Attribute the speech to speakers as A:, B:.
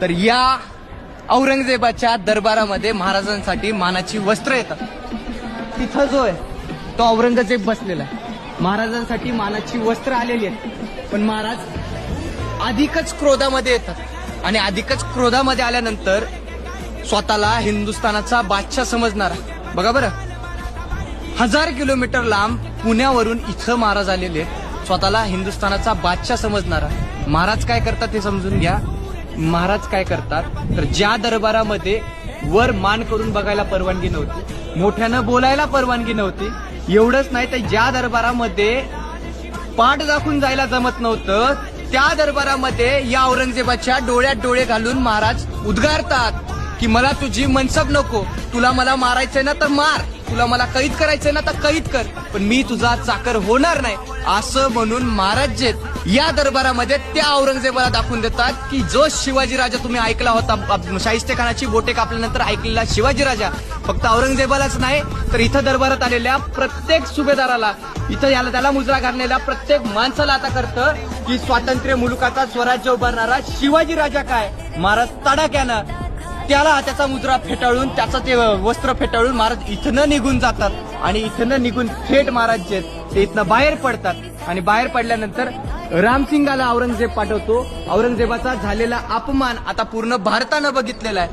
A: तर या औरंगजेबाच्या दरबारामध्ये महाराजांसाठी मानाची वस्त्र येतात. तिथं जो आहे तो औरंगजेब बसलेला आहे. महाराजांसाठी मानाची वस्त्र आलेली आहेत. पण महाराज अधिकच क्रोधामध्ये येतात. आणि अधिकच क्रोधामध्ये आल्यानंतर स्वतःला हिंदुस्थानाचा बादशाह समजणारा. बघा बरं. हजार किलोमीटर लांब पुण्यावरून इथं महाराज आलेले आहेत. स्वतःला हिंदुस्थानाचा बादशाह समजणारा. महाराज काय करतात ते समजून घ्या. महाराज काय करतात तर ज्या दरबारामध्ये वर मान करून बघायला परवानगी नव्हती मोठ्यानं बोलायला परवानगी नव्हती एवढंच नाही तर ज्या दरबारामध्ये पाठ दाखवून जायला जमत नव्हतं त्या दरबारामध्ये या औरंगजेबाच्या डोळ्यात डोळे घालून महाराज उद्गारतात की मला तुझी मनसब नको तुला मला मारायचंय ना तर मार तुला मला कैद करायचंय ना तर कैद कर पण मी तुझा चाकर होणार नाही असं म्हणून महाराज जे या दरबारामध्ये त्या औरंगजेबाला दाखवून देतात की जो शिवाजी राजा तुम्ही ऐकला होता आप- शाहिस्ते खानाची बोटे कापल्यानंतर ऐकलेला शिवाजी राजा फक्त औरंगजेबालाच नाही तर इथं दरबारात आलेल्या प्रत्येक सुभेदाराला इथं याला त्याला मुजरा घाललेल्या प्रत्येक माणसाला आता करतं की स्वातंत्र्य मुलुकाचा स्वराज्य उभारणारा शिवाजी राजा काय? महाराज तडाक्यानं त्याला त्याचा मुद्रा फेटाळून त्याचं ते वस्त्र फेटाळून महाराज इथनं निघून जातात आणि इथनं निघून थेट महाराज जे आहेत, ते इथनं बाहेर पडतात. आणि बाहेर पडल्यानंतर रामसिंगाला औरंगजेब पाठवतो. औरंगजेबाचा झालेला अपमान आता पूर्ण भारतानं बघितलेला आहे.